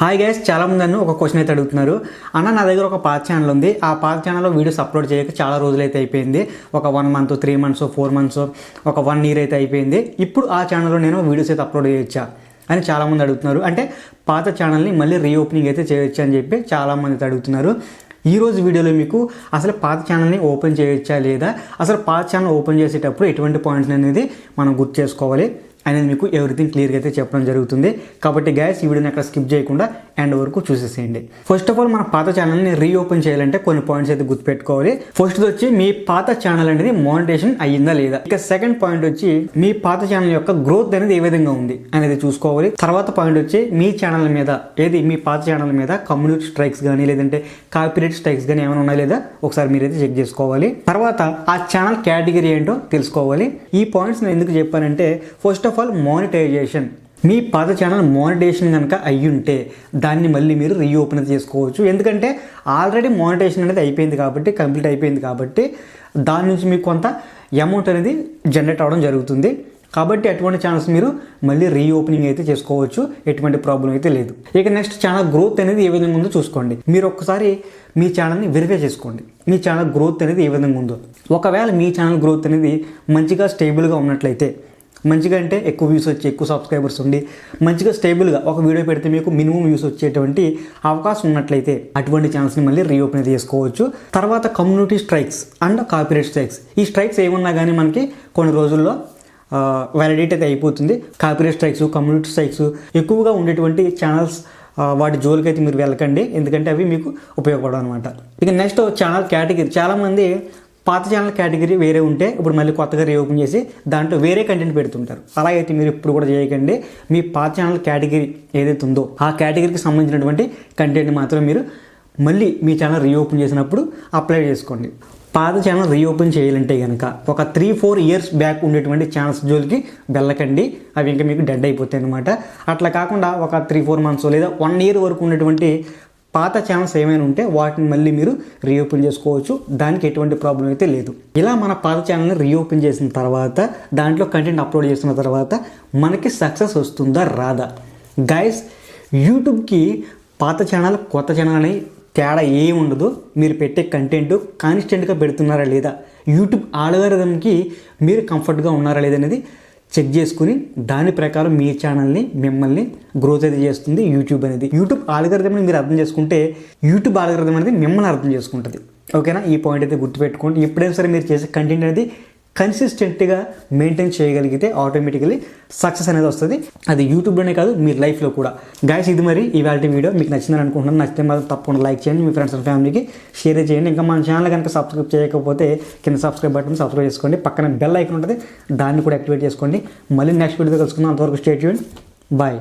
Hi guys చాలా మంది నన్ను ఒక క్వశ్చన్ అయితే అడుగుతున్నారు. అన్న నా దగ్గర ఒక పాత ఛానల్ ఉంది. ఆ పాత ఛానల్లో వీడియోస్ అప్లోడ్ చేయక చాలా రోజులు అయితే అయిపోయింది. ఒక one month three months four months ఒక వన్ ఇయర్ అయితే అయిపోయింది. ఇప్పుడు ఆ ఛానల్లో నేను వీడియోస్ అయితే అప్లోడ్ చేయొచ్చా అని చాలామంది అడుగుతున్నారు. అంటే పాత ఛానల్ని మళ్ళీ రీఓపెనింగ్ అయితే చేయొచ్చా అని చెప్పి చాలామంది అయితే అడుగుతున్నారు. ఈరోజు వీడియోలో మీకు అసలు పాత ఛానల్ని ఓపెన్ చేయొచ్చా లేదా? అసలు పాత ఛానల్ ఓపెన్ చేసేటప్పుడు ఎటువంటి పాయింట్స్ అనేది మనం గుర్తు చేసుకోవాలి. అనేది మీకు ఎవ్రీథింగ్ క్లియర్గా అయితే చెప్పడం జరుగుతుంది. కాబట్టి గ్యాస్ ఈ వీడియోని అక్కడ స్కిప్ చేయకుండా ఎండ్ వరకు చూసేసేయండి. ఫస్ట్ ఆఫ్ ఆల్ మన పాత ఛానల్ని రీఓపెన్ చేయాలంటే కొన్ని పాయింట్స్ అయితే గుర్తుపెట్టుకోవాలి. ఫస్ట్ వచ్చి మీ పాత ఛానల్ అనేది మానిటేషన్ అయ్యిందా లేదా? ఇక సెకండ్ పాయింట్ వచ్చి మీ పాత ఛానల్ యొక్క గ్రోత్ అనేది ఏ విధంగా ఉంది అనేది చూసుకోవాలి. తర్వాత పాయింట్ వచ్చి మీ ఛానల్ మీద ఏది మీ పాత ఛానల్ మీద కమ్యూనిటీ స్ట్రైక్స్ కానీ లేదంటే కాపీరేట్ స్ట్రైక్స్ కానీ ఏమైనా ఉన్నాయా లేదా ఒకసారి మీరైతే చెక్ చేసుకోవాలి. తర్వాత ఆ ఛానల్ కేటగిరీ ఏంటో తెలుసుకోవాలి. ఈ పాయింట్స్ నేను ఎందుకు చెప్పానంటే ఫస్ట్ ఆఫ్ ఆల్ మానిటైజేషన్. మీ పాత ఛానల్ మానిటేషన్ కనుక అయ్యుంటే దాన్ని మళ్ళీ మీరు రీఓపెన్ చేసుకోవచ్చు. ఎందుకంటే ఆల్రెడీ మానిటేషన్ అనేది అయిపోయింది కాబట్టి కంప్లీట్ అయిపోయింది కాబట్టి దాని నుంచి మీకు కొంత అమౌంట్ అనేది జనరేట్ అవ్వడం జరుగుతుంది. కాబట్టి అటువంటి ఛానల్స్ మీరు మళ్ళీ రీఓపెనింగ్ అయితే చేసుకోవచ్చు. ఎటువంటి ప్రాబ్లం అయితే లేదు. ఇక నెక్స్ట్ ఛానల్ గ్రోత్ అనేది ఏ విధంగా ఉందో చూసుకోండి. మీరు ఒక్కసారి మీ ఛానల్ని వెరిఫై చేసుకోండి. మీ ఛానల్ గ్రోత్ అనేది ఏ విధంగా ఉందో. ఒకవేళ మీ ఛానల్ గ్రోత్ అనేది మంచిగా స్టేబుల్గా ఉన్నట్లయితే మంచిగా అంటే ఎక్కువ వ్యూస్ వచ్చి ఎక్కువ సబ్స్క్రైబర్స్ ఉండి మంచిగా స్టేబుల్గా ఒక వీడియో పెడితే మీకు మినిమం వ్యూస్ వచ్చేటువంటి అవకాశం ఉన్నట్లయితే అటువంటి ఛానల్స్ని మళ్ళీ రీఓపెన్ చేసుకోవచ్చు. తర్వాత community strikes and copyright strikes ఈ స్ట్రైక్స్ ఏమున్నా కానీ మనకి కొన్ని రోజుల్లో వ్యాలిడేట్ అయితే అయిపోతుంది. కాపీరైట్ స్ట్రైక్స్ కమ్యూనిటీ స్ట్రైక్స్ ఎక్కువగా ఉండేటువంటి ఛానల్స్ వాటి జోలికి అయితే మీరు వెళ్ళకండి. ఎందుకంటే అవి మీకు ఉపయోగపడవు అనమాట ఇక నెక్స్ట్ ఛానల్ కేటగిరీ చాలామంది పాత ఛానల్ కేటగిరీ వేరే ఉంటే ఇప్పుడు మళ్ళీ కొత్తగా రీఓపెన్ చేసి దాంట్లో వేరే కంటెంట్ పెడుతుంటారు. అలా అయితే మీరు ఇప్పుడు కూడా చేయకండి. మీ పాత ఛానల్ కేటగిరీ ఏదైతే ఉందో ఆ కేటగిరీకి సంబంధించినటువంటి కంటెంట్ మాత్రం మీరు మళ్ళీ మీ ఛానల్ రీఓపెన్ చేసినప్పుడు అప్లై చేసుకోండి. పాత ఛానల్ రీఓపెన్ చేయాలంటే కనుక ఒక త్రీ ఫోర్ ఇయర్స్ బ్యాక్ ఉండేటువంటి ఛానల్స్ జోలికి వెళ్ళకండి. అవి ఇంకా మీకు డెడ్ అయిపోతాయి అనమాట అట్లా కాకుండా ఒక త్రీ ఫోర్ మంత్స్ లేదా వన్ ఇయర్ వరకు ఉన్నటువంటి పాత ఛానల్స్ ఏమైనా ఉంటే వాటిని మళ్ళీ మీరు రీఓపెన్ చేసుకోవచ్చు. దానికి ఎటువంటి ప్రాబ్లం అయితే లేదు. ఇలా మన పాత ఛానల్ని రీఓపెన్ చేసిన తర్వాత దాంట్లో కంటెంట్ అప్లోడ్ చేసిన తర్వాత మనకి సక్సెస్ వస్తుందా రాదా? గైస్ యూట్యూబ్కి పాత ఛానల్ కొత్త ఛానల్ అని తేడా ఏమి ఉండదు. మీరు పెట్టే కంటెంట్ కాన్స్టెంట్గా పెడుతున్నారా లేదా? యూట్యూబ్ ఆల్గరిథంకి మీరు కంఫర్ట్గా ఉన్నారా లేదనేది చెక్ చేసుకుని దాని ప్రకారం మీ ఛానల్ని మిమ్మల్ని గ్రోత్ అయితే చేస్తుంది యూట్యూబ్ అనేది. యూట్యూబ్ ఆల్గరిథంని మీరు అర్థం చేసుకుంటే యూట్యూబ్ ఆల్గరిథం అనేది మిమ్మల్ని అర్థం చేసుకుంటుంది. ఓకేనా ఈ పాయింట్ అయితే గుర్తుపెట్టుకోండి. ఎప్పుడైనా సరే మీరు చేసే కంటెంట్ అనేది కన్సిస్టెంట్గా మెయింటైన్ చేయగలిగితే ఆటోమేటికలీ సక్సెస్ అనేది వస్తుంది. అది యూట్యూబ్లోనే కాదు మీ లైఫ్లో కూడా. గాయస్ ఇది మరి ఇవాళ వీడియో. మీకు నచ్చిందని అనుకుంటున్నాను. నచ్చితే మాత్రం తప్పకుండా లైక్ చేయండి. మీ ఫ్రెండ్స్ అండ్ ఫ్యామిలీకి షేర్ చేయండి. ఇంకా మన ఛానల్ కనుక సబ్స్క్రైబ్ చేయకపోతే కింద సబ్స్క్రైబ్ బటన్ సబ్స్క్రైబ్ చేసుకోండి. పక్కన బెల్ ఐకన్ ఉంటుంది. దాన్ని కూడా యాక్టివేట్ చేసుకోండి. మళ్ళీ నెక్స్ట్ వీడియో కలుసుకుందాం. అంతవరకు స్టేట్ చేయండి బాయ్